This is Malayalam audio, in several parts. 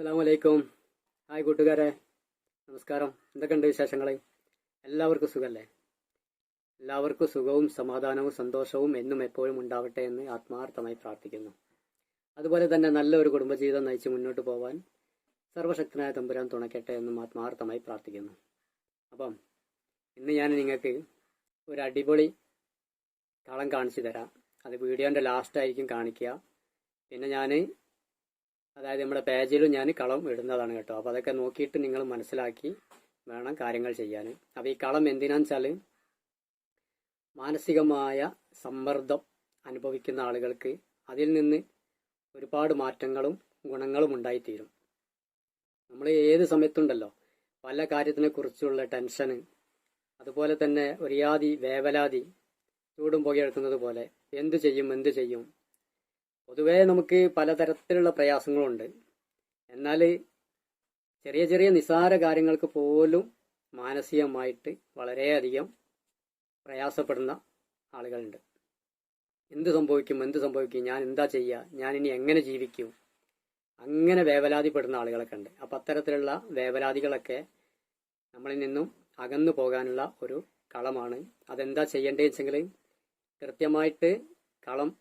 അസ്സലാമലൈക്കും ഹായ് കൂട്ടുകാരെ. നമസ്കാരം. എന്തൊക്കെയുണ്ട് വിശേഷങ്ങൾ എല്ലാവർക്കും സുഖമല്ലേ എല്ലാവർക്കും സുഖവും സമാധാനവും സന്തോഷവും എന്നും എപ്പോഴും ഉണ്ടാവട്ടെ എന്ന് ആത്മാർത്ഥമായി പ്രാർത്ഥിക്കുന്നു. അതുപോലെ തന്നെ നല്ലൊരു കുടുംബജീവിതം നയിച്ച് മുന്നോട്ട് പോകാൻ സർവശക്തനായ തമ്പുരാൻ തുണയ്ക്കട്ടെ എന്നും ആത്മാർത്ഥമായി പ്രാർത്ഥിക്കുന്നു. അപ്പം ഇന്ന് ഞാൻ നിങ്ങൾക്ക് ഒരു അടിപൊളി കളം കാണിച്ചു തരാം. അത് വീഡിയോന്റെ ലാസ്റ്റായിരിക്കും കാണിക്കുക. പിന്നെ ഞാൻ അതായത് നമ്മുടെ പേജിലും ഞാൻ കളം ഇടുന്നതാണ് കേട്ടോ. അപ്പോൾ അതൊക്കെ നോക്കിയിട്ട് നിങ്ങൾ മനസ്സിലാക്കി വേണം കാര്യങ്ങൾ ചെയ്യാൻ. അപ്പോൾ ഈ കളം എന്തിനാന്ന് വെച്ചാൽ മാനസികമായ സമ്മർദ്ദം അനുഭവിക്കുന്ന ആളുകൾക്ക് അതിൽ നിന്ന് ഒരുപാട് മാറ്റങ്ങളും ഗുണങ്ങളും ഉണ്ടായിത്തീരും. നമ്മൾ ഏത് സമയത്തുണ്ടല്ലോ പല കാര്യത്തിനെ കുറിച്ചുള്ള ടെൻഷന് അതുപോലെ തന്നെ ഒരിയാതി വേവലാതി ചൂടും പുകയെടുക്കുന്നത് പോലെ എന്തു ചെയ്യും എന്തു ചെയ്യും? പൊതുവേ നമുക്ക് പലതരത്തിലുള്ള പ്രയാസങ്ങളുണ്ട്. എന്നാൽ ചെറിയ ചെറിയ നിസാര കാര്യങ്ങൾക്ക് പോലും മാനസികമായിട്ട് വളരെയധികം പ്രയാസപ്പെടുന്ന ആളുകളുണ്ട്. എന്ത് സംഭവിക്കും എന്ത് സംഭവിക്കും ഞാൻ എന്താ ചെയ്യുക ഞാൻ ഇനി എങ്ങനെ ജീവിക്കും അങ്ങനെ വേവലാതിപ്പെടുന്ന ആളുകളൊക്കെ ഉണ്ട്. അപ്പം അത്തരത്തിലുള്ള വേവലാതികളൊക്കെ നമ്മളിൽ നിന്നും അകന്നു പോകാനുള്ള ഒരു കളമാണ്. അതെന്താ ചെയ്യേണ്ടതെന്ന് വെച്ചെങ്കിൽ കൃത്യമായിട്ട് കളം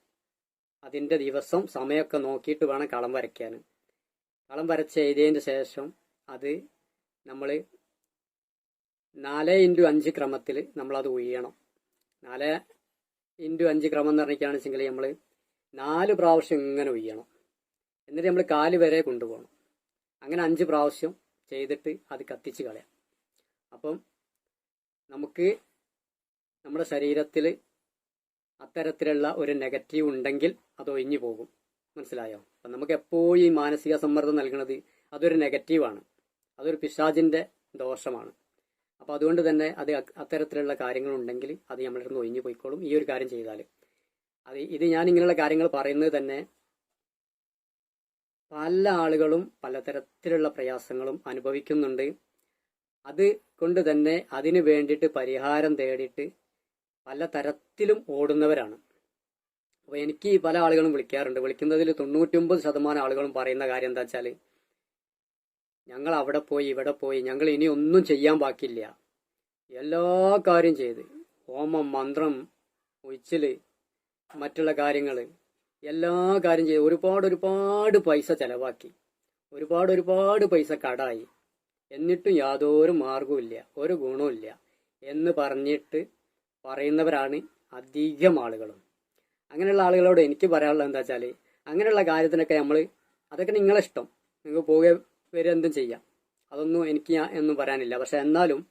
അതിന്റെ ദിവസം സമയമൊക്കെ നോക്കിയിട്ട് വേണം കളം വരയ്ക്കാൻ. കളം വരച്ച് എഴുതിയതിന് ശേഷം അത് നമ്മൾ നാല് ഇന്റു അഞ്ച് ക്രമത്തിൽ നമ്മളത് ഉയ്യണം നാല് ഇന്റു അഞ്ച് ക്രമം എന്ന് പറഞ്ഞിട്ടാണെന്ന് നമ്മൾ നാല് പ്രാവശ്യം ഇങ്ങനെ ഉയ്യണം എന്നിട്ട് നമ്മൾ കാൽ വരെ കൊണ്ടുപോകണം. അങ്ങനെ അഞ്ച് പ്രാവശ്യം ചെയ്തിട്ട് അത് കത്തിച്ച് കളയാം. അപ്പം നമുക്ക് നമ്മുടെ ശരീരത്തിൽ അത്തരത്തിലുള്ള ഒരു നെഗറ്റീവ് ഉണ്ടെങ്കിൽ അത് ഒഴിഞ്ഞു പോകും. മനസ്സിലായോ? അപ്പം നമുക്ക് എപ്പോഴും ഈ മാനസിക സമ്മർദ്ദം നൽകുന്നത് അതൊരു നെഗറ്റീവാണ് അതൊരു പിശാചിന്റെ ദോഷമാണ്. അപ്പോൾ അതുകൊണ്ട് തന്നെ അത് അത്തരത്തിലുള്ള കാര്യങ്ങളുണ്ടെങ്കിൽ അത് നമ്മളിൽ നിന്ന് ഒഴിഞ്ഞു പോയിക്കോളും ഈ ഒരു കാര്യം ചെയ്താൽ അത് ഇത് ഞാൻ ഇങ്ങനെയുള്ള കാര്യങ്ങൾ പറയുന്നത് തന്നെ പല ആളുകളും പലതരത്തിലുള്ള പ്രയാസങ്ങളും അനുഭവിക്കുന്നുണ്ട്. അത് കൊണ്ട് തന്നെ അതിന് വേണ്ടിയിട്ട് പരിഹാരം തേടിയിട്ട് പല തരത്തിലും ഓടുന്നവരാണ്. അപ്പോൾ എനിക്ക് പല ആളുകളും വിളിക്കാറുണ്ട്. വിളിക്കുന്നതിൽ തൊണ്ണൂറ്റൊമ്പത് ശതമാനം ആളുകളും പറയുന്ന കാര്യം എന്താ വെച്ചാൽ ഞങ്ങൾ അവിടെ പോയി ഇവിടെ പോയി ഞങ്ങൾ ഇനി ഒന്നും ചെയ്യാൻ ബാക്കിയില്ല. എല്ലാ കാര്യം ചെയ്ത് ഹോമം മന്ത്രം ഒഴിച്ചിൽ മറ്റുള്ള കാര്യങ്ങൾ എല്ലാ കാര്യം ചെയ്ത് ഒരുപാട് ഒരുപാട് പൈസ ചെലവാക്കി. ഒരുപാട് ഒരുപാട് പൈസ കടായി. എന്നിട്ടും യാതൊരു മാർഗവുമില്ല. ഒരു ഗുണവുമില്ല എന്ന് പറഞ്ഞിട്ട് പറയുന്നവരാണ് അധികം ആളുകളും. അങ്ങനെയുള്ള ആളുകളോട് എനിക്ക് പറയാനുള്ളത് എന്താ വെച്ചാൽ അങ്ങനെയുള്ള കാര്യത്തിനൊക്കെ നമ്മൾ അതൊക്കെ നിങ്ങളെ ഇഷ്ടം. നിങ്ങൾക്ക് പോകെ വരെ എന്തും ചെയ്യാം. അതൊന്നും എനിക്ക് ഒന്നും പറയാനില്ല. പക്ഷെ എന്നാലും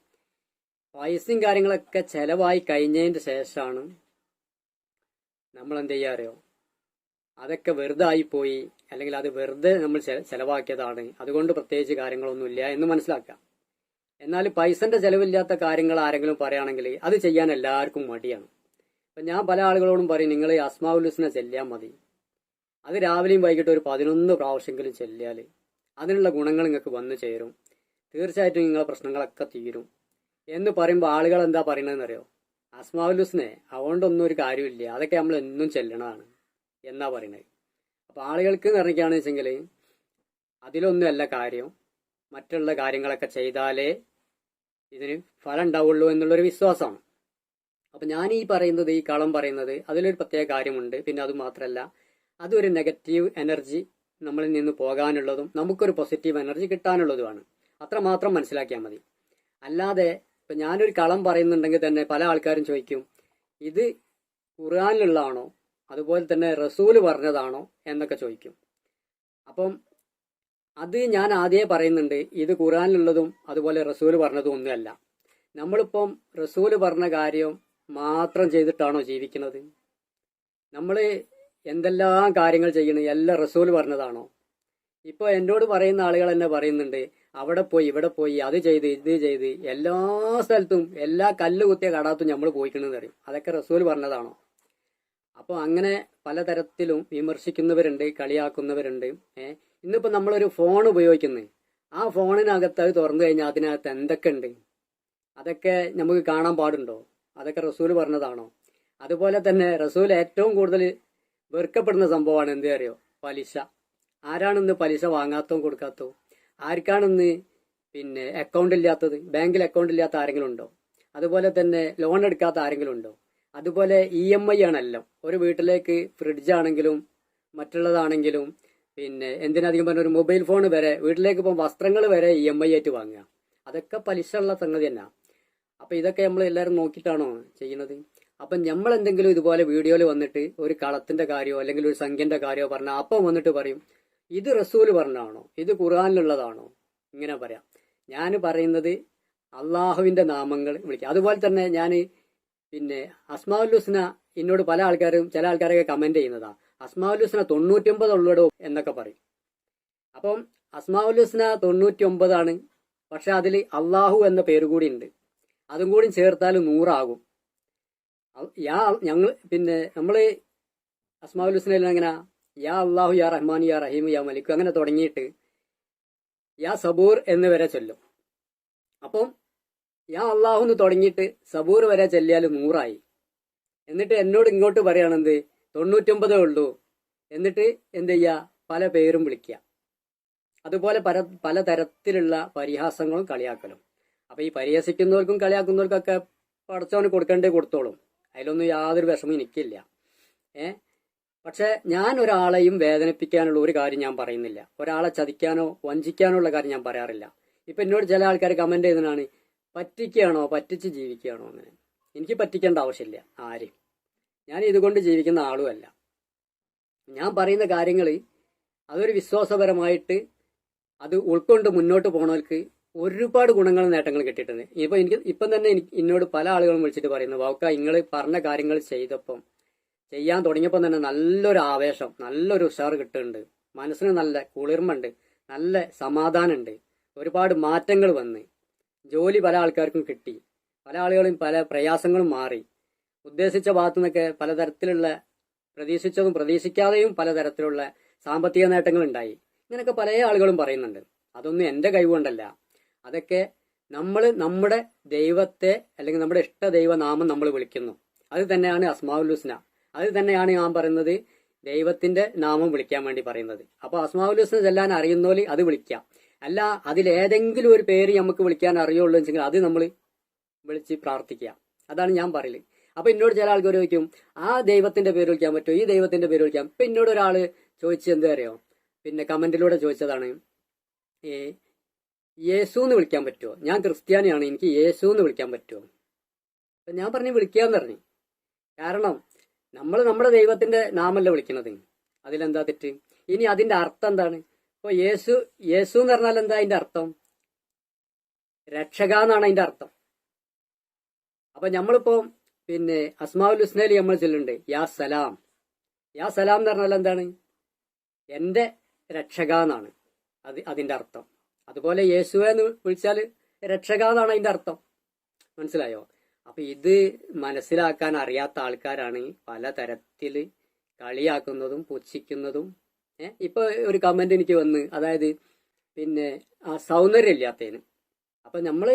പൈസയും കാര്യങ്ങളൊക്കെ ചെലവായി കഴിഞ്ഞതിന് ശേഷമാണ് നമ്മൾ എന്ത് ചെയ്യാ അറിയോ? അതൊക്കെ വെറുതെ ആയിപ്പോയി അല്ലെങ്കിൽ അത് വെറുതെ നമ്മൾ ചെലവാക്കിയതാണ്. അതുകൊണ്ട് പ്രത്യേകിച്ച് കാര്യങ്ങളൊന്നുമില്ല എന്ന് മനസ്സിലാക്കാം എന്നാൽ പൈസന്റെ ചെലവില്ലാത്ത കാര്യങ്ങൾ ആരെങ്കിലും പറയുകയാണെങ്കിൽ അത് ചെയ്യാൻ എല്ലാവർക്കും മടിയാണ്. അപ്പൊ ഞാൻ പല ആളുകളോടും പറയും നിങ്ങൾ അസ്മാവുലുസിനെ ചെല്ലാൻ മതി. അത് രാവിലെയും വൈകിട്ട് ഒരു പതിനൊന്ന് പ്രാവശ്യമെങ്കിലും ചെല്ലിയാൽ അതിനുള്ള ഗുണങ്ങൾ നിങ്ങൾക്ക് വന്നു ചേരും. തീർച്ചയായിട്ടും നിങ്ങളെ പ്രശ്നങ്ങളൊക്കെ തീരും. എന്ന് പറയുമ്പോൾ ആളുകൾ എന്താ പറയണതെന്ന് അറിയോ അസ്മാവുലുസിനെ അതുകൊണ്ടൊന്നും ഒരു കാര്യമില്ല. അതൊക്കെ നമ്മൾ എന്നും ചെല്ലണതാണ് എന്നാ പറയുന്നത്. അപ്പൊ ആളുകൾക്ക് പറഞ്ഞിട്ടാണെന്ന് വെച്ചെങ്കിൽ അതിലൊന്നുമല്ല കാര്യം. മറ്റുള്ള കാര്യങ്ങളൊക്കെ ചെയ്താലേ ഇതിന് ഫലം ഉണ്ടാവുള്ളൂ എന്നുള്ളൊരു വിശ്വാസമാണ്. അപ്പൊ ഞാൻ ഈ പറയുന്നത് ഈ കളം പറയുന്നത് അതിലൊരു പ്രത്യേക കാര്യമുണ്ട്. പിന്നെ അത് മാത്രമല്ല അതൊരു നെഗറ്റീവ് എനർജി നമ്മളിൽ നിന്ന് പോകാനുള്ളതും നമുക്കൊരു പോസിറ്റീവ് എനർജി കിട്ടാനുള്ളതുമാണ്. അത്ര മാത്രം മനസ്സിലാക്കിയാൽ മതി. അല്ലാതെ ഇപ്പൊ ഞാനൊരു കളം പറയുന്നുണ്ടെങ്കിൽ തന്നെ പല ആൾക്കാരും ചോദിക്കും ഇത് ഖുർആാനിലുള്ളതാണോ? അതുപോലെ തന്നെ റസൂൽ പറഞ്ഞതാണോ? എന്നൊക്കെ ചോദിക്കും. അപ്പം അത് ഞാൻ ആദ്യമേ പറയുന്നുണ്ട് ഇത് ഖുറാനിലുള്ളതും അതുപോലെ റസൂൽ പറഞ്ഞതും ഒന്നുമല്ല. നമ്മളിപ്പം റസൂൽ പറഞ്ഞ കാര്യം മാത്രം ചെയ്തിട്ടാണോ ജീവിക്കുന്നത്? നമ്മൾ എന്തെല്ലാം കാര്യങ്ങൾ ചെയ്യണം എല്ലാം റസൂൽ പറഞ്ഞതാണോ? ഇപ്പൊ എന്നോട് പറയുന്ന ആളുകൾ എന്നെ പറയുന്നുണ്ട് അവിടെ പോയി ഇവിടെ പോയി അത് ചെയ്ത് ഇത് ചെയ്ത് എല്ലാ സ്ഥലത്തും എല്ലാ കല്ല് കുത്തിയ കടാത്തും നമ്മൾ പോയിക്കണമെന്ന് അറിയും അതൊക്കെ റസൂൽ പറഞ്ഞതാണോ? അപ്പോൾ അങ്ങനെ പലതരത്തിലും വിമർശിക്കുന്നവരുണ്ട് കളിയാക്കുന്നവരുണ്ട് ഏഹ് ഇന്നിപ്പോ നമ്മളൊരു ഫോൺ ഉപയോഗിക്കുന്നത് ആ ഫോണിനകത്ത് അത് തുറന്നു കഴിഞ്ഞാൽ അതിനകത്ത് എന്തൊക്കെ ഉണ്ട് അതൊക്കെ നമുക്ക് കാണാൻ പാടുണ്ടോ? അതൊക്കെ റസൂൽ പറഞ്ഞതാണോ? അതുപോലെ തന്നെ റസൂൽ ഏറ്റവും കൂടുതൽ വെറുക്കപ്പെടുന്ന സംഭവമാണ് എന്ത് അറിയോ? പലിശ. ആരാണിന്ന് പലിശ വാങ്ങാത്തോ കൊടുക്കാത്തോ ആർക്കാണിന്ന് പിന്നെ അക്കൗണ്ട് ഇല്ലാത്തത്? ബാങ്കിൽ അക്കൗണ്ട് ഇല്ലാത്ത ആരെങ്കിലും ഉണ്ടോ അതുപോലെ തന്നെ ലോൺ എടുക്കാത്ത ആരെങ്കിലും ഉണ്ടോ അതുപോലെ ഇ എം ഐ ആണെല്ലാം. ഒരു വീട്ടിലേക്ക് ഫ്രിഡ്ജ് ആണെങ്കിലും മറ്റുള്ളതാണെങ്കിലും പിന്നെ എന്തിനധികം പറഞ്ഞ ഒരു മൊബൈൽ ഫോൺ വരെ വീട്ടിലേക്ക് പോകുമ്പോൾ വസ്ത്രങ്ങൾ വരെ ഇ എം ഐ ആയിട്ട് വാങ്ങുക. അതൊക്കെ പലിശ ഉള്ള സംഗതി തന്നെ. അപ്പൊ ഇതൊക്കെ നമ്മൾ എല്ലാവരും നോക്കിയിട്ടാണോ ചെയ്യുന്നത്? അപ്പൊ നമ്മൾ എന്തെങ്കിലും ഇതുപോലെ വീഡിയോയിൽ വന്നിട്ട് ഒരു കളത്തിന്റെ കാര്യമോ അല്ലെങ്കിൽ ഒരു സംഖ്യന്റെ കാര്യമോ പറഞ്ഞാൽ അപ്പം വന്നിട്ട് പറയും ഇത് റസൂൽ പറഞ്ഞാണോ ഇത് ഖുർആാനിലുള്ളതാണോ? ഇങ്ങനെ പറയാം. ഞാൻ പറയുന്നത് അള്ളാഹുവിന്റെ നാമങ്ങൾ വിളിക്കുക. അതുപോലെ തന്നെ ഞാൻ പിന്നെ അസ്മാഉൽ ഹുസ്ന എന്നോട് പല ആൾക്കാരും ചില ആൾക്കാരൊക്കെ കമന്റ് ചെയ്യുന്നതാ. അസ്മാഉൽ ഹുസ്ന തൊണ്ണൂറ്റൊമ്പത് ഉള്ളടോ എന്നൊക്കെ പറയും. അപ്പം അസ്മാഉൽ ഹുസ്ന തൊണ്ണൂറ്റി ഒമ്പതാണ് പക്ഷെ അതിൽ അള്ളാഹു എന്ന പേര് കൂടി ഉണ്ട്. അതും കൂടി ചേർത്താൽ നൂറാകും. യാ ഞങ്ങൾ പിന്നെ നമ്മൾ അസ്മാഉൽ ഹുസ്നയിൽ എങ്ങനെ യാ അള്ളാഹു യാ റഹ്മാൻ യാ റഹീം യാ മലിക് അങ്ങനെ തുടങ്ങിയിട്ട് യാ സബൂർ എന്ന് വരെ ചൊല്ലും. അപ്പം യാ അള്ളാഹു എന്ന് തുടങ്ങിയിട്ട് സബൂർ വരെ ചൊല്ലിയാൽ നൂറായി. എന്നിട്ട് എന്നോട് ഇങ്ങോട്ട് പറയുകയാണെന്ത് തൊണ്ണൂറ്റൊമ്പതേ ഉള്ളൂ. എന്നിട്ട് എന്ത് ചെയ്യുക പല പേരും വിളിക്കുക. അതുപോലെ പല പല തരത്തിലുള്ള പരിഹാസങ്ങളും കളിയാക്കലും. അപ്പൊ ഈ പരിഹസിക്കുന്നവർക്കും കളിയാക്കുന്നവർക്കൊക്കെ പടച്ചവന് കൊടുക്കേണ്ടേ കൊടുത്തോളും. അതിലൊന്നും യാതൊരു വിഷമം എനിക്കില്ല. ഏ? പക്ഷെ ഞാൻ ഒരാളെയും വേദനിപ്പിക്കാനുള്ള ഒരു കാര്യം ഞാൻ പറയുന്നില്ല. ഒരാളെ ചതിക്കാനോ വഞ്ചിക്കാനോ ഉള്ള കാര്യം ഞാൻ പറയാറില്ല. ഇപ്പൊ എന്നോട് ചില ആൾക്കാർ കമന്റ് ചെയ്തതാണ് പറ്റിക്കുകയാണോ? പറ്റിച്ച് ജീവിക്കുകയാണോ? അങ്ങനെ എനിക്ക് പറ്റിക്കേണ്ട ആവശ്യമില്ല ആരെയും ഞാൻ ഇതുകൊണ്ട് ജീവിക്കുന്ന ആളുമല്ല. ഞാൻ പറയുന്ന കാര്യങ്ങൾ അതൊരു വിശ്വാസപരമായിട്ട് അത് ഉൾക്കൊണ്ട് മുന്നോട്ട് പോണവർക്ക് ഒരുപാട് ഗുണങ്ങളും നേട്ടങ്ങൾ കിട്ടിയിട്ടുണ്ട്. ഇപ്പൊ എനിക്ക് ഇപ്പം തന്നെ എനിക്ക് എന്നോട് പല ആളുകളും വിളിച്ചിട്ട് പറയുന്നു വാക്ക നിങ്ങൾ പറഞ്ഞ കാര്യങ്ങൾ ചെയ്തപ്പം ചെയ്യാൻ തുടങ്ങിയപ്പം തന്നെ നല്ലൊരു ആവേശം നല്ലൊരു ഉഷാർ കിട്ടുന്നുണ്ട്. മനസ്സിന് നല്ല കുളിർമുണ്ട് നല്ല സമാധാനമുണ്ട്. ഒരുപാട് മാറ്റങ്ങൾ വന്ന് ജോലി പല ആൾക്കാർക്കും കിട്ടി. പല ആളുകളും പല പ്രയാസങ്ങളും മാറി. ഉദ്ദേശിച്ച ഭാഗത്തു നിന്നൊക്കെ പലതരത്തിലുള്ള പ്രതീക്ഷിച്ചതും പ്രതീക്ഷിക്കാതെയും പലതരത്തിലുള്ള സാമ്പത്തിക നേട്ടങ്ങൾ ഉണ്ടായി. ഇങ്ങനെയൊക്കെ പല ആളുകളും പറയുന്നുണ്ട്. അതൊന്നും എന്റെ കഴിവുകൊണ്ടല്ല. അതൊക്കെ നമ്മൾ നമ്മുടെ ദൈവത്തെ അല്ലെങ്കിൽ നമ്മുടെ ഇഷ്ട ദൈവനാമം നമ്മൾ വിളിക്കുന്നു. അത് തന്നെയാണ് അസ്മാഉൽ ഹുസ്ന. അത് തന്നെയാണ് ഞാൻ പറയുന്നത് ദൈവത്തിന്റെ നാമം വിളിക്കാൻ വേണ്ടി പറയുന്നത്. അപ്പൊ അസ്മാഉൽ ഹുസ്ന ചെല്ലാൻ അറിയുന്നോൽ അത് വിളിക്കാം. അല്ല അതിലേതെങ്കിലും ഒരു പേര് നമുക്ക് വിളിക്കാൻ അറിയുള്ളൂ വെച്ചെങ്കിൽ അത് നമ്മൾ വിളിച്ച് പ്രാർത്ഥിക്കുക. അതാണ് ഞാൻ പറയൽ. അപ്പൊ എന്നോട് ചില ആൾക്കാർ ചോദിക്കും ആ ദൈവത്തിന്റെ പേര് വിളിക്കാൻ പറ്റുമോ? ഈ ദൈവത്തിന്റെ പേര് വിളിക്കാം ഇപ്പൊ എന്നോട് ഒരാൾ ചോദിച്ചത് എന്താ അറിയോ? പിന്നെ കമന്റിലൂടെ ചോദിച്ചതാണ് ഏ യേശു എന്ന് വിളിക്കാൻ പറ്റുമോ? ഞാൻ ക്രിസ്ത്യാനിയാണ് എനിക്ക് യേശു എന്ന് വിളിക്കാൻ പറ്റുമോ? അപ്പൊ ഞാൻ പറഞ്ഞു വിളിക്കാന്ന് പറഞ്ഞു. കാരണം നമ്മൾ നമ്മുടെ ദൈവത്തിന്റെ നാമല്ല വിളിക്കണത്. അതിലെന്താ തെറ്റ്? ഇനി അതിന്റെ അർത്ഥം എന്താണ്? ഇപ്പൊ യേശു യേശു എന്ന് പറഞ്ഞാൽ എന്താ അതിന്റെ അർത്ഥം? രക്ഷക എന്നാണ് അതിന്റെ അർത്ഥം. അപ്പൊ നമ്മളിപ്പോ പിന്നെ അസ്മാവുൽ ഹുസ്നയിൽ നമ്മൾ ചൊല്ലുണ്ട്. യാ സലാം. യാ സലാം എന്ന് പറഞ്ഞാൽ എന്താണ്? എന്റെ രക്ഷക എന്നാണ് അത് അതിന്റെ അർത്ഥം. അതുപോലെ യേശുവെ എന്ന് വിളിച്ചാൽ രക്ഷക എന്നാണ് അതിന്റെ അർത്ഥം. മനസ്സിലായോ? അപ്പൊ ഇത് മനസ്സിലാക്കാൻ അറിയാത്ത ആൾക്കാരാണ് പല തരത്തിൽ കളിയാക്കുന്നതും പുച്ഛിക്കുന്നതും. ഏഹ് ഇപ്പൊ ഒരു കമന്റ് എനിക്ക് വന്ന് അതായത് പിന്നെ ആ സൗന്ദര്യം ഇല്ലാത്തതിന്. അപ്പൊ നമ്മൾ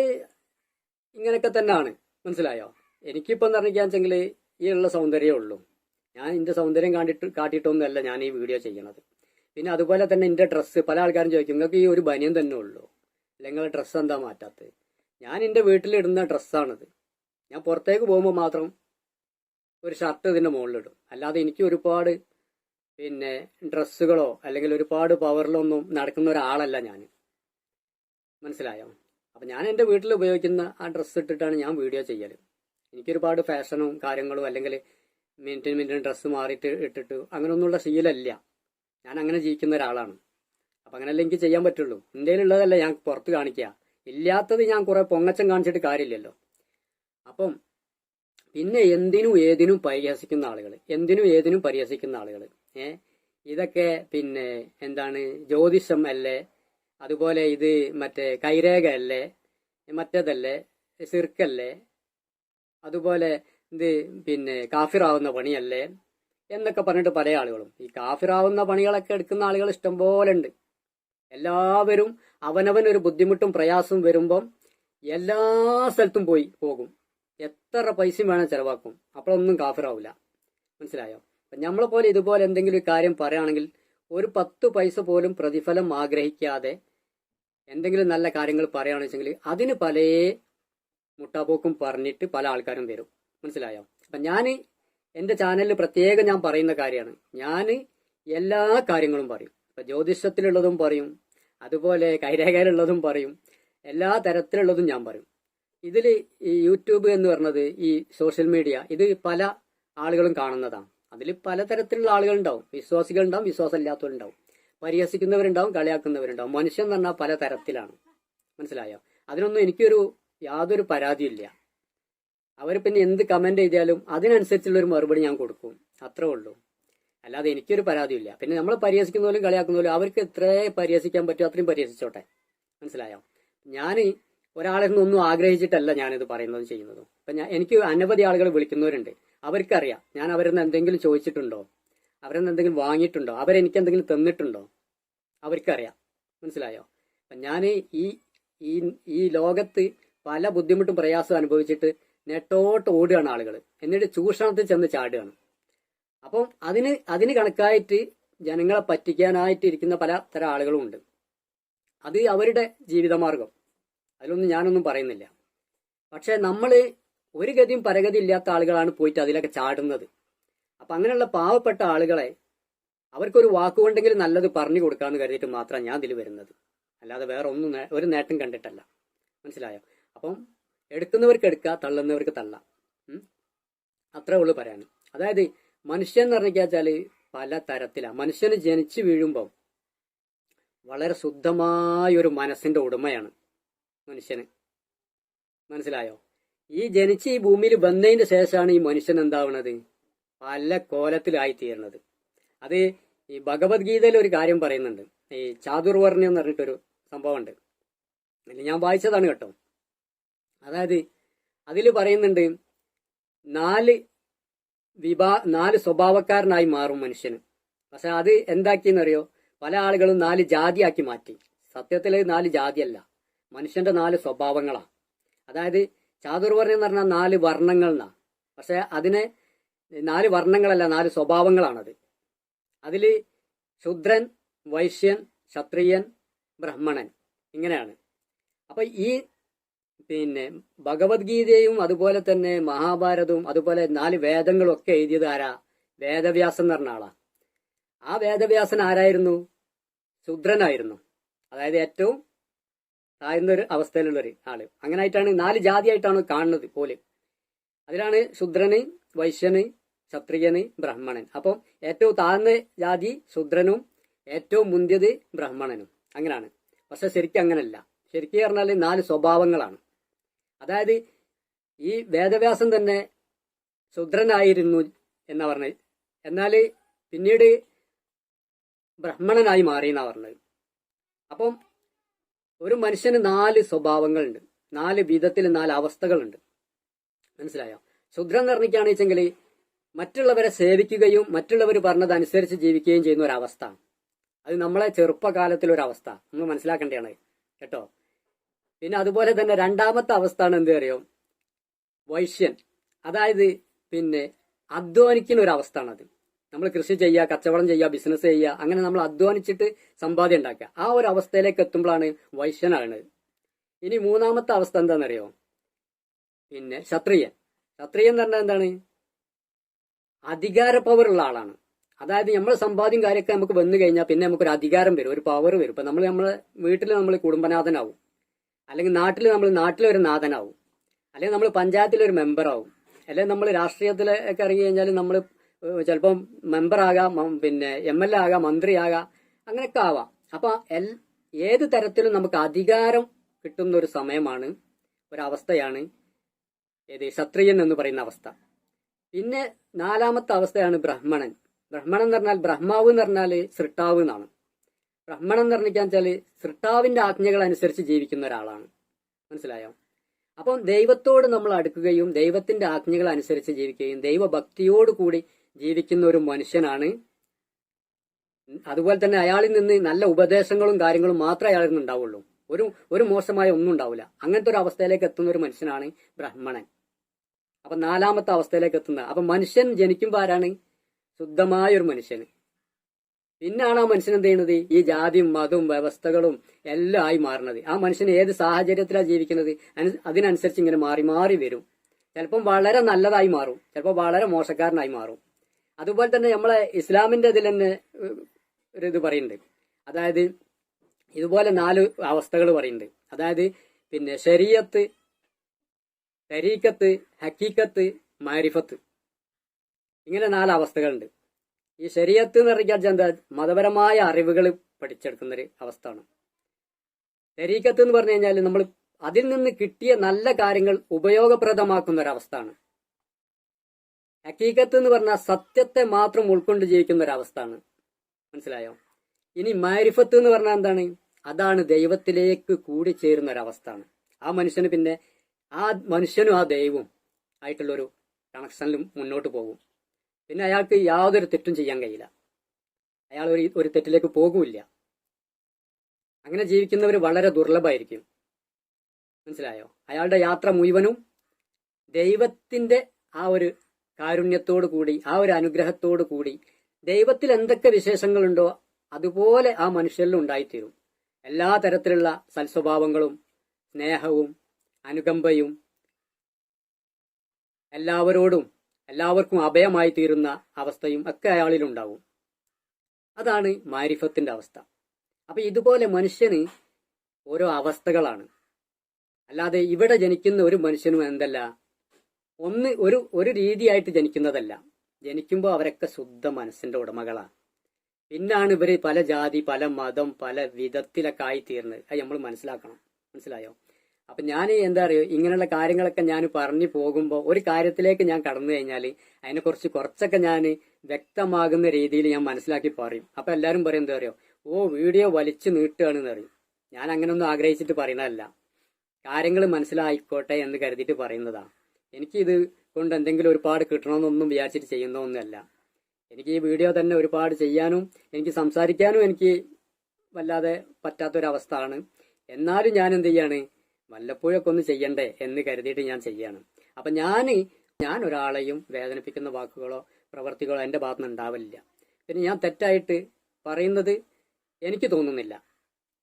ഇങ്ങനെയൊക്കെ തന്നെയാണ്. മനസ്സിലായോ? എനിക്കിപ്പോ പറഞ്ഞാൽ ഈ ഉള്ള സൗന്ദര്യമേ ഉള്ളൂ. ഞാൻ എന്റെ സൗന്ദര്യം കാണിട്ട് കാട്ടിയിട്ടൊന്നുമല്ല ഞാൻ ഈ വീഡിയോ ചെയ്യണത്. പിന്നെ അതുപോലെ തന്നെ എന്റെ ഡ്രസ്സ് പല ആൾക്കാരും ചോദിക്കും നിങ്ങൾക്ക് ഈ ഒരു ബനിയൻ തന്നെ ഉള്ളൂ? അല്ലെങ്കിൽ ഡ്രസ്സ് എന്താ മാറ്റാത്തത് ഞാൻ എന്റെ വീട്ടിലിടുന്ന ഡ്രസ്സാണിത് ഞാൻ പുറത്തേക്ക് പോകുമ്പോൾ മാത്രം ഒരു ഷർട്ട് ഇതിന്റെ മുകളിലിടും അല്ലാതെ എനിക്ക് ഒരുപാട് പിന്നെ ഡ്രസ്സുകളോ അല്ലെങ്കിൽ ഒരുപാട് പവറിലൊന്നും നടക്കുന്ന ഒരാളല്ല ഞാൻ. മനസ്സിലായോ? അപ്പം ഞാൻ എന്റെ വീട്ടിൽ ഉപയോഗിക്കുന്ന ആ ഡ്രസ്സ് ഇട്ടിട്ടാണ് ഞാൻ വീഡിയോ ചെയ്യൽ. എനിക്കൊരുപാട് ഫാഷനും കാര്യങ്ങളും അല്ലെങ്കിൽ മിനിറ്റിന് ഡ്രസ്സ് മാറിയിട്ട് ഇട്ടിട്ട് അങ്ങനെയൊന്നുള്ള ശീലമില്ല. ഞാൻ അങ്ങനെ ജീവിക്കുന്ന ഒരാളാണ്. അപ്പൊ അങ്ങനെയല്ല എനിക്ക് ചെയ്യാൻ പറ്റുള്ളൂ. ഇന്ത്യയിലുള്ളതല്ല ഞാൻ പുറത്ത് കാണിക്കുക. ഇല്ലാത്തത് ഞാൻ കുറെ പൊങ്ങച്ചം കാണിച്ചിട്ട് കാര്യമില്ലല്ലോ. അപ്പം പിന്നെ എന്തിനും ഏതിനും പരിഹസിക്കുന്ന ആളുകൾ എന്തിനും ഏതിനും പരിഹസിക്കുന്ന ആളുകൾ ഏ? ഇതൊക്കെ പിന്നെ എന്താണ് ജ്യോതിഷം അല്ലേ? അതുപോലെ ഇത് മറ്റേ കൈരേഖ അല്ലേ? മറ്റേതല്ലേ? സിർക്കല്ലേ അതുപോലെ ഇത് പിന്നെ കാഫിറാവുന്ന പണിയല്ലേ എന്നൊക്കെ പറഞ്ഞിട്ട് പല ആളുകളും. ഈ കാഫിറാവുന്ന പണികളൊക്കെ എടുക്കുന്ന ആളുകൾ ഇഷ്ടംപോലെ ഉണ്ട്. എല്ലാവരും അവനവൻ ഒരു ബുദ്ധിമുട്ടും പ്രയാസവും വരുമ്പം എല്ലാ സ്ഥലത്തും പോയി പോകും. എത്ര പൈസയും വേണം ചെലവാക്കും. അപ്പോഴൊന്നും കാഫിറാവില്ല മനസ്സിലായോ? നമ്മളെ പോലെ ഇതുപോലെ എന്തെങ്കിലും ഒരു കാര്യം പറയുകയാണെങ്കിൽ ഒരു പത്ത് പൈസ പോലും പ്രതിഫലം ആഗ്രഹിക്കാതെ എന്തെങ്കിലും നല്ല കാര്യങ്ങൾ പറയുകയാണെന്ന് വെച്ചെങ്കിൽ അതിന് പല മുട്ടാപ്പോക്കും പറഞ്ഞിട്ട് പല ആൾക്കാരും വരും. മനസ്സിലായോ? അപ്പം ഞാൻ എന്റെ ചാനലിൽ പ്രത്യേകം ഞാൻ പറയുന്ന കാര്യമാണ്. ഞാൻ എല്ലാ കാര്യങ്ങളും പറയും. ഇപ്പം ജ്യോതിഷത്തിലുള്ളതും പറയും. അതുപോലെ കൈരേഖയിലുള്ളതും പറയും. എല്ലാ തരത്തിലുള്ളതും ഞാൻ പറയും. ഇതിൽ ഈ യൂട്യൂബ് എന്ന് പറഞ്ഞത് ഈ സോഷ്യൽ മീഡിയ ഇത് പല ആളുകളും കാണുന്നതാണ്. അതിൽ പലതരത്തിലുള്ള ആളുകളുണ്ടാവും. വിശ്വാസികളുണ്ടാവും വിശ്വാസമില്ലാത്തവരുണ്ടാവും. പരിഹസിക്കുന്നവരുണ്ടാവും കളിയാക്കുന്നവരുണ്ടാവും. മനുഷ്യൻ എന്ന് പറഞ്ഞാൽ പല തരത്തിലാണ് മനസ്സിലായോ? അതിനൊന്നും എനിക്കൊരു യാതൊരു പരാതിയില്ല അവർ പിന്നെ എന്ത് കമന്റ് ചെയ്താലും അതിനനുസരിച്ചുള്ള ഒരു മറുപടി ഞാൻ കൊടുക്കും. അത്രേ ഉള്ളൂ. അല്ലാതെ എനിക്കൊരു പരാതിയില്ല പിന്നെ നമ്മൾ പരിഹസിക്കുന്ന പോലും കളിയാക്കുന്ന പോലും അവർക്ക് എത്ര പരിഹസിക്കാൻ പറ്റുമോ അത്രയും പരിഹസിച്ചോട്ടെ. മനസ്സിലായോ? ഞാൻ ഒരാളിൽ നിന്നൊന്നും ആഗ്രഹിച്ചിട്ടല്ല ഞാനിത് പറയുന്നതും ചെയ്യുന്നതും. അപ്പൊ ഞാൻ എനിക്ക് അനവധി ആളുകൾ വിളിക്കുന്നവരുണ്ട്. അവർക്കറിയാം. ഞാൻ അവരിൽ നിന്ന് എന്തെങ്കിലും ചോദിച്ചിട്ടുണ്ടോ? അവരിൽ നിന്ന് എന്തെങ്കിലും വാങ്ങിയിട്ടുണ്ടോ? അവരെനിക്ക് എന്തെങ്കിലും തന്നിട്ടുണ്ടോ? അവർക്കറിയാം. മനസ്സിലായോ? അപ്പൊ ഞാൻ ഈ ഈ ഈ ലോകത്ത് പല ബുദ്ധിമുട്ടും പ്രയാസവും അനുഭവിച്ചിട്ട് നെട്ടോട്ട് ഓടുകയാണ് ആളുകൾ എന്നിട്ട് ചൂഷണത്തിൽ ചെന്ന് ചാടുകയാണ്. അപ്പം അതിന് അതിന് കണക്കായിട്ട് ജനങ്ങളെ പറ്റിക്കാനായിട്ട് ഇരിക്കുന്ന പല തരം ആളുകളും ഉണ്ട്. അത് അവരുടെ ജീവിതമാർഗം. അതിലൊന്നും ഞാനൊന്നും പറയുന്നില്ല. പക്ഷെ നമ്മൾ ഒരു ഗതിയും പരഗതി ഇല്ലാത്ത ആളുകളാണ് പോയിട്ട് അതിലൊക്കെ ചാടുന്നത്. അപ്പൊ അങ്ങനെയുള്ള പാവപ്പെട്ട ആളുകളെ അവർക്കൊരു വാക്കുകൊണ്ടെങ്കിലും നല്ലത് പറഞ്ഞു കൊടുക്കാമെന്ന് കരുതിയിട്ട് മാത്രമാണ് ഞാൻ ഇതിൽ വരുന്നത്. അല്ലാതെ വേറെ ഒന്നും ഒരു നേട്ടം കണ്ടിട്ടല്ല. മനസ്സിലായോ? അപ്പം എടുക്കുന്നവർക്ക് എടുക്കുക തള്ളുന്നവർക്ക് തള്ള. അത്രേ ഉള്ളൂ പറയാൻ അതായത് മനുഷ്യൻ എന്ന് പറഞ്ഞാൽ പല തരത്തിലാണ് മനുഷ്യന് ജനിച്ചു വീഴുമ്പോൾ വളരെ ശുദ്ധമായ ഒരു മനസ്സിന്റെ ഉടമയാണ് മനുഷ്യന്. മനസ്സിലായോ? ഈ ജനിച്ച് ഈ ഭൂമിയിൽ വന്നതിന് ശേഷമാണ് ഈ മനുഷ്യൻ എന്താവണത്? പല കോലത്തിലായി തീരുന്നത് അത് ഈ ഭഗവത്ഗീതയിൽ ഒരു കാര്യം പറയുന്നുണ്ട്. ഈ ചാതുർവർണ എന്ന് പറഞ്ഞിട്ടൊരു സംഭവമുണ്ട്. ഞാൻ വായിച്ചതാണ് കേട്ടോ. അതായത് അതിൽ പറയുന്നുണ്ട് നാല് വിഭാ നാല് സ്വഭാവക്കാരനായി മാറും മനുഷ്യന്. പക്ഷെ അത് എന്താക്കിയെന്നറിയോ? പല ആളുകളും നാല് ജാതിയാക്കി മാറ്റി. സത്യത്തിൽ നാല് ജാതിയല്ല. മനുഷ്യന്റെ നാല് സ്വഭാവങ്ങളാണ് അതായത് ചാതുർവർണം എന്ന് പറഞ്ഞാൽ നാല് വർണങ്ങൾ എന്നാ. പക്ഷെ അതിനെ നാല് വർണങ്ങളല്ല നാല് സ്വഭാവങ്ങളാണത്. അതിൽ ശുദ്രൻ വൈശ്യൻ ക്ഷത്രിയൻ ബ്രഹ്മണൻ ഇങ്ങനെയാണ്. അപ്പൊ ഈ പിന്നെ ഭഗവത്ഗീതയും അതുപോലെ തന്നെ മഹാഭാരതവും അതുപോലെ നാല് വേദങ്ങളും ഒക്കെ എഴുതിയത് ആരാ? വേദവ്യാസം എന്ന് പറഞ്ഞ ആളാ. ആ വേദവ്യാസൻ ആരായിരുന്നു? ശുദ്രനായിരുന്നു. അതായത് ഏറ്റവും താഴ്ന്ന ഒരു അവസ്ഥയിലുള്ളൊരു ആൾ. അങ്ങനെ ആയിട്ടാണ് നാല് ജാതിയായിട്ടാണ് കാണുന്നത് പോലെ. അതിലാണ് ശുദ്രന് വൈശ്യന് ക്ഷത്രിയന് ബ്രാഹ്മണൻ. അപ്പം ഏറ്റവും താഴ്ന്ന ജാതി ശുദ്രനും ഏറ്റവും മുന്തിയത് ബ്രാഹ്മണനും. അങ്ങനെയാണ് പക്ഷെ ശരിക്കും അങ്ങനല്ല ശരിക്കും പറഞ്ഞാൽ നാല് സ്വഭാവങ്ങളാണ്. അതായത് ഈ വേദവ്യാസം തന്നെ ശുദ്രനായിരുന്നു എന്നാ പറഞ്ഞത്. എന്നാൽ പിന്നീട് ബ്രഹ്മണനായി മാറി എന്നാ പറഞ്ഞത്. അപ്പം ഒരു മനുഷ്യന് നാല് സ്വഭാവങ്ങളുണ്ട്. നാല് വിധത്തിൽ നാല് അവസ്ഥകളുണ്ട്. മനസ്സിലായോ? ശുദ്രൻ നിർണിക്കുകയാണ് വെച്ചെങ്കിൽ മറ്റുള്ളവരെ സേവിക്കുകയും മറ്റുള്ളവർ പറഞ്ഞതനുസരിച്ച് ജീവിക്കുകയും ചെയ്യുന്ന ഒരവസ്ഥ അത് നമ്മളെ ചെറുപ്പകാലത്തിലൊരവസ്ഥ. നമ്മൾ മനസ്സിലാക്കേണ്ടതാണ് കേട്ടോ? പിന്നെ അതുപോലെ തന്നെ രണ്ടാമത്തെ അവസ്ഥ ആണ് എന്ത് അറിയോ? വൈശ്യൻ. അതായത് പിന്നെ അധ്വാനിക്കുന്ന ഒരു അവസ്ഥയാണത് നമ്മൾ കൃഷി ചെയ്യുക കച്ചവടം ചെയ്യുക ബിസിനസ് ചെയ്യുക അങ്ങനെ നമ്മൾ അധ്വാനിച്ചിട്ട് സമ്പാദ്യം ഉണ്ടാക്കുക. ആ ഒരു അവസ്ഥയിലേക്ക് എത്തുമ്പോഴാണ് വൈശ്യനാകുന്നത് ഇനി മൂന്നാമത്തെ അവസ്ഥ എന്താണെന്നറിയോ? പിന്നെ ക്ഷത്രിയൻ. ക്ഷത്രിയൻ എന്ന് പറഞ്ഞാൽ എന്താണ്? അധികാര പവർ ഉള്ള ആളാണ്. അതായത് നമ്മൾ സമ്പാദ്യം കാര്യമൊക്കെ നമുക്ക് വന്നു കഴിഞ്ഞാൽ പിന്നെ നമുക്കൊരു അധികാരം വരും ഒരു പവർ വരും. ഇപ്പൊ നമ്മൾ നമ്മളെ വീട്ടിൽ നമ്മൾ കുടുംബനാഥനാവും. അല്ലെങ്കിൽ നാട്ടിൽ നമ്മൾ നാട്ടിലൊരു നാഥനാവും. അല്ലെങ്കിൽ നമ്മൾ പഞ്ചായത്തിലൊരു മെമ്പറാവും. അല്ലെങ്കിൽ നമ്മൾ രാഷ്ട്രീയത്തിലൊക്കെ ഇറങ്ങി കഴിഞ്ഞാൽ നമ്മൾ ചിലപ്പം മെമ്പറാകാം പിന്നെ എം എൽ എ ആകാം മന്ത്രിയാകാം അങ്ങനെയൊക്കെ ആവാം. അപ്പൊ എൽ ഏത് തരത്തിലും നമുക്ക് അധികാരം കിട്ടുന്ന ഒരു സമയമാണ് ഒരവസ്ഥയാണ് ഏത് ക്ഷത്രിയൻ എന്ന് പറയുന്ന അവസ്ഥ. പിന്നെ നാലാമത്തെ അവസ്ഥയാണ് ബ്രഹ്മണൻ. ബ്രഹ്മണൻ എന്ന് പറഞ്ഞാൽ ബ്രഹ്മാവ് എന്ന് പറഞ്ഞാൽ സൃഷ്ടാവ് എന്നാണ്. ബ്രഹ്മണൻ എന്ന് പറഞ്ഞാൽ വെച്ചാൽ സൃഷ്ടാവിന്റെ ആജ്ഞകൾ അനുസരിച്ച് ജീവിക്കുന്ന ഒരാളാണ്. മനസ്സിലായോ? അപ്പം ദൈവത്തോട് നമ്മൾ അടുക്കുകയും ദൈവത്തിന്റെ ആജ്ഞകൾ അനുസരിച്ച് ജീവിക്കുകയും ദൈവഭക്തിയോടുകൂടി ജീവിക്കുന്ന ഒരു മനുഷ്യനാണ്. അതുപോലെ തന്നെ അയാളിൽ നിന്ന് നല്ല ഉപദേശങ്ങളും കാര്യങ്ങളും മാത്രമേ അയാളിൽ നിന്ന് ഉണ്ടാവുള്ളൂ. ഒരു ഒരു മോശമായ ഒന്നും ഉണ്ടാവില്ല. അങ്ങനത്തെ ഒരു അവസ്ഥയിലേക്ക് എത്തുന്ന ഒരു മനുഷ്യനാണ് ബ്രഹ്മണൻ. അപ്പൊ നാലാമത്തെ അവസ്ഥയിലേക്ക് എത്തുന്ന അപ്പൊ മനുഷ്യൻ ജനിക്കുമ്പോൾ ആരാണ്? ശുദ്ധമായ ഒരു മനുഷ്യന്. പിന്നാണ് ആ മനുഷ്യൻ എന്ത് ചെയ്യുന്നത് ഈ ജാതിയും മതവും വ്യവസ്ഥകളും എല്ലാം ആയി മാറുന്നത് ആ മനുഷ്യൻ ഏത് സാഹചര്യത്തിലാണ് ജീവിക്കുന്നത്? അതിനനുസരിച്ച് ഇങ്ങനെ മാറി മാറി വരും. ചിലപ്പം വളരെ നല്ലതായി മാറും. ചിലപ്പോൾ വളരെ മോശക്കാരനായി മാറും. അതുപോലെ തന്നെ നമ്മളെ ഇസ്ലാമിന്റെ ഇതിൽ തന്നെ ഒരു ഇത് പറയുന്നുണ്ട്. അതായത് ഇതുപോലെ നാല് അവസ്ഥകൾ പറയുന്നുണ്ട്. അതായത് പിന്നെ ശരീഅത്ത് തരീക്കത്ത് ഹക്കീക്കത്ത് മാരിഫത്ത്. ഇങ്ങനെ നാല് അവസ്ഥകളുണ്ട്. ഈ ശരീരത്ത് എന്ന് പറഞ്ഞാൽ എന്താ? മതപരമായ അറിവുകൾ പഠിച്ചെടുക്കുന്ന ഒരു അവസ്ഥയാണ്. ശരീരത്ത് എന്ന് പറഞ്ഞു കഴിഞ്ഞാൽ നമ്മൾ അതിൽ നിന്ന് കിട്ടിയ നല്ല കാര്യങ്ങൾ ഉപയോഗപ്രദമാക്കുന്ന ഒരവസ്ഥയാണ് ഹക്കീക്കത്ത് എന്ന് പറഞ്ഞാൽ സത്യത്തെ മാത്രം ഉൾക്കൊണ്ട് ജീവിക്കുന്ന ഒരവസ്ഥയാണ് മനസ്സിലായോ? ഇനി മാരിഫത്ത് എന്ന് പറഞ്ഞാൽ എന്താണ്? അതാണ് ദൈവത്തിലേക്ക് കൂടി ചേരുന്ന ഒരവസ്ഥയാണ് ആ മനുഷ്യന് പിന്നെ ആ മനുഷ്യനും ആ ദൈവവും ആയിട്ടുള്ളൊരു കണക്ഷനിലും മുന്നോട്ട് പോകും. പിന്നെ അയാൾക്ക് യാതൊരു തെറ്റും ചെയ്യാൻ കഴിയില്ല. അയാൾ ഒരു ഒരു തെറ്റിലേക്ക് പോകൂല്ല അങ്ങനെ ജീവിക്കുന്നവർ വളരെ ദുർലഭമായിരിക്കും. മനസ്സിലായോ? അയാളുടെ യാത്ര മുഴുവനും ദൈവത്തിന്റെ ആ ഒരു കാരുണ്യത്തോടു കൂടി ആ ഒരു അനുഗ്രഹത്തോടു കൂടി ദൈവത്തിൽ എന്തൊക്കെ വിശേഷങ്ങളുണ്ടോ അതുപോലെ ആ മനുഷ്യരിൽ ഉണ്ടായിത്തീരും. എല്ലാ തരത്തിലുള്ള സൽസ്വഭാവങ്ങളും സ്നേഹവും അനുകമ്പയും എല്ലാവരോടും എല്ലാവർക്കും അഭയമായി തീരുന്ന അവസ്ഥയും ഒക്കെ അയാളിലുണ്ടാവും. അതാണ് മാരിഫത്തിന്റെ അവസ്ഥ. അപ്പൊ ഇതുപോലെ മനുഷ്യന് ഓരോ അവസ്ഥകളാണ്. അല്ലാതെ ഇവിടെ ജനിക്കുന്ന ഒരു മനുഷ്യനും എന്തല്ല ഒന്ന് ഒരു ഒരു രീതിയായിട്ട് ജനിക്കുന്നതല്ല. ജനിക്കുമ്പോൾ അവരൊക്കെ ശുദ്ധ മനസ്സിന്റെ ഉടമകളാണ് പിന്നാണ് ഇവർ പല ജാതി പല മതം പല വിധത്തിലൊക്കെ ആയിത്തീർന്നത് അത് നമ്മൾ മനസ്സിലാക്കണം. മനസ്സിലായോ? അപ്പൊ ഞാൻ എന്താ അറിയോ ഇങ്ങനെയുള്ള കാര്യങ്ങളൊക്കെ ഞാൻ പറഞ്ഞു പോകുമ്പോൾ ഒരു കാര്യത്തിലേക്ക് ഞാൻ കടന്നു കഴിഞ്ഞാൽ അതിനെക്കുറിച്ച് കുറച്ചൊക്കെ ഞാൻ വ്യക്തമാകുന്ന രീതിയിൽ ഞാൻ മനസ്സിലാക്കി പറയും. അപ്പൊ എല്ലാവരും പറയും എന്താ പറയുക ഓ വീഡിയോ വലിച്ചു നീട്ടുകയാണെന്ന് പറയും. ഞാൻ അങ്ങനെയൊന്നും ആഗ്രഹിച്ചിട്ട് പറയുന്നതല്ല. കാര്യങ്ങൾ മനസ്സിലായിക്കോട്ടെ എന്ന് കരുതിയിട്ട് പറയുന്നതാ. എനിക്ക് ഇത് കൊണ്ട് എന്തെങ്കിലും ഒരുപാട് കിട്ടണമെന്നൊന്നും വിചാരിച്ചിട്ട് ചെയ്യുന്നതൊന്നുമല്ല. എനിക്ക് ഈ വീഡിയോ തന്നെ ഒരുപാട് ചെയ്യാനും എനിക്ക് സംസാരിക്കാനും എനിക്ക് വല്ലാതെ പറ്റാത്തൊരവസ്ഥയാണ്. എന്നാലും ഞാൻ എന്ത് ചെയ്യാണ് വല്ലപ്പോഴൊക്കെ ഒന്ന് ചെയ്യണ്ടേ എന്ന് കരുതിയിട്ട് ഞാൻ ചെയ്യാണ്. അപ്പൊ ഞാൻ ഞാൻ ഒരാളെയും വേദനിപ്പിക്കുന്ന വാക്കുകളോ പ്രവർത്തികളോ എന്റെ ഭാഗത്തുനിന്ന് ഉണ്ടാവില്ല പിന്നെ ഞാൻ തെറ്റായിട്ട് പറയുന്നത് എനിക്ക് തോന്നുന്നില്ല.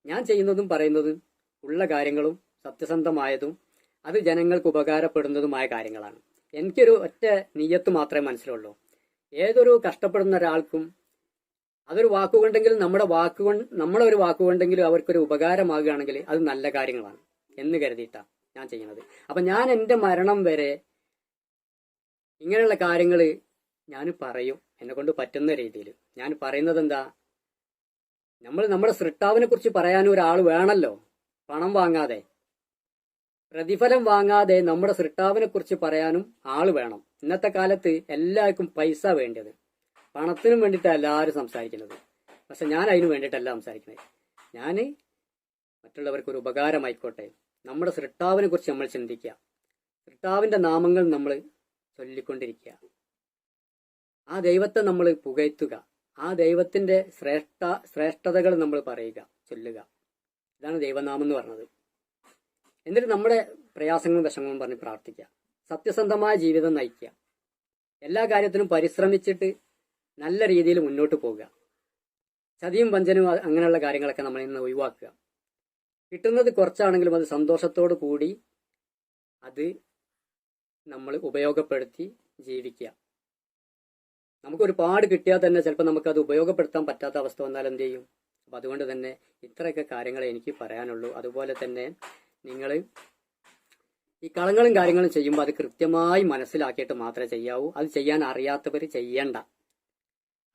ഞാൻ ചെയ്യുന്നതും പറയുന്നതും ഉള്ള കാര്യങ്ങളും സത്യസന്ധമായതും അത് ജനങ്ങൾക്ക് ഉപകാരപ്പെടുന്നതുമായ കാര്യങ്ങളാണ്. എനിക്കൊരു ഒറ്റ നീയത്ത് മാത്രമേ മനസ്സിലുള്ളൂ. ഏതൊരു കഷ്ടപ്പെടുന്ന ഒരാൾക്കും അതൊരു വാക്കുകൊണ്ടെങ്കിലും നമ്മുടെ വാക്കുകൊണ്ട് നമ്മളെ ഒരു വാക്കുകൊണ്ടെങ്കിലും അവർക്കൊരു ഉപകാരമാകുകയാണെങ്കിൽ അത് നല്ല കാര്യങ്ങളാണ്. എന്ന് കരുതിയിട്ടാ ഞാൻ ചെയ്യുന്നത്. അപ്പൊ ഞാൻ എന്റെ മരണം വരെ ഇങ്ങനെയുള്ള കാര്യങ്ങൾ ഞാൻ പറയും. എന്നെ കൊണ്ട് പറ്റുന്ന രീതിയിൽ. ഞാൻ പറയുന്നത് എന്താ? നമ്മൾ നമ്മുടെ സൃഷ്ടാവിനെ കുറിച്ച് പറയാൻ ഒരാൾ വേണല്ലോ. പണം വാങ്ങാതെ. പ്രതിഫലം വാങ്ങാതെ നമ്മുടെ സൃഷ്ടാവിനെ കുറിച്ച് പറയാനും ആൾ വേണം. ഇന്നത്തെ കാലത്ത് എല്ലാവർക്കും പൈസ വേണ്ടത്. പണത്തിനും വേണ്ടിയിട്ടാണ് എല്ലാവരും സംസാരിക്കുന്നത്. പക്ഷെ ഞാൻ അതിനു വേണ്ടിയിട്ടല്ല സംസാരിക്കുന്നത്. ഞാൻ മറ്റുള്ളവർക്ക് ഒരു ഉപകാരമായിക്കോട്ടെ. നമ്മുടെ സൃഷ്ടാവിനെ കുറിച്ച് നമ്മൾ ചിന്തിക്കുക. സൃഷ്ടാവിന്റെ നാമങ്ങൾ നമ്മൾ ചൊല്ലിക്കൊണ്ടിരിക്കുക. ആ ദൈവത്തെ നമ്മൾ പുകഴ്ത്തുക. ആ ദൈവത്തിന്റെ ശ്രേഷ്ഠ ശ്രേഷ്ഠതകൾ നമ്മൾ പറയുക ചൊല്ലുക. ഇതാണ് ദൈവനാമം എന്ന് പറഞ്ഞത്. എന്നിട്ട് നമ്മുടെ പ്രയാസങ്ങളും വിഷമങ്ങളും പറഞ്ഞ് പ്രാർത്ഥിക്കുക. സത്യസന്ധമായ ജീവിതം നയിക്കുക. എല്ലാ കാര്യത്തിനും പരിശ്രമിച്ചിട്ട് നല്ല രീതിയിൽ മുന്നോട്ട് പോകുക. ചതിയും വഞ്ചനും അങ്ങനെയുള്ള കാര്യങ്ങളൊക്കെ നമ്മൾ ഇന്ന് ഒഴിവാക്കുക. കിട്ടുന്നത് കുറച്ചാണെങ്കിലും അത് സന്തോഷത്തോടു കൂടി അത് നമ്മൾ ഉപയോഗപ്പെടുത്തി ജീവിക്കുക. നമുക്ക് ഒരുപാട് കിട്ടിയാൽ തന്നെ ചിലപ്പോൾ അത് ഉപയോഗപ്പെടുത്താൻ പറ്റാത്ത അവസ്ഥ വന്നാൽ എന്ത് ചെയ്യും? അപ്പം അതുകൊണ്ട് തന്നെ ഇത്രയൊക്കെ കാര്യങ്ങളെ എനിക്ക് പറയാനുള്ളൂ. അതുപോലെ തന്നെ നിങ്ങൾ ഈ കളങ്ങളും കാര്യങ്ങളും ചെയ്യുമ്പോൾ അത് കൃത്യമായി മനസ്സിലാക്കിയിട്ട് മാത്രമേ ചെയ്യാവൂ. അത് ചെയ്യാൻ അറിയാത്തവർ ചെയ്യണ്ട.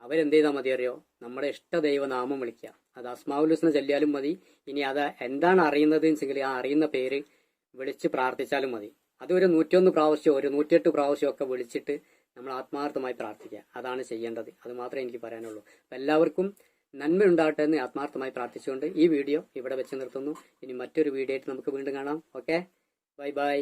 അവരെന്ത് ചെയ്താൽ മതി അറിയോ നമ്മുടെ ഇഷ്ട ദൈവനാമം വിളിക്കുക അത് അസ്മാവുലുസ്ന ചൊല്ലിയാലും മതി. ഇനി അത് എന്താണ് അറിയുന്നത് ആ അറിയുന്ന പേര് വിളിച്ച് പ്രാർത്ഥിച്ചാലും മതി. അത് ഒരു നൂറ്റിയൊന്ന് പ്രാവശ്യം ഒരു നൂറ്റിയെട്ട് പ്രാവശ്യം ഒക്കെ വിളിച്ചിട്ട് നമ്മൾ ആത്മാർത്ഥമായി പ്രാർത്ഥിക്കുക. അതാണ് ചെയ്യേണ്ടത്. അത് മാത്രമേ എനിക്ക് പറയാനുള്ളൂ. അപ്പം എല്ലാവർക്കും നന്മ ഉണ്ടാകട്ടെ എന്ന് ആത്മാർത്ഥമായി പ്രാർത്ഥിച്ചുകൊണ്ട് ഈ വീഡിയോ ഇവിടെ വെച്ച് നിർത്തുന്നു. ഇനി മറ്റൊരു വീഡിയോ ആയിട്ട് നമുക്ക് വീണ്ടും കാണാം. ഓക്കെ? Bye bye.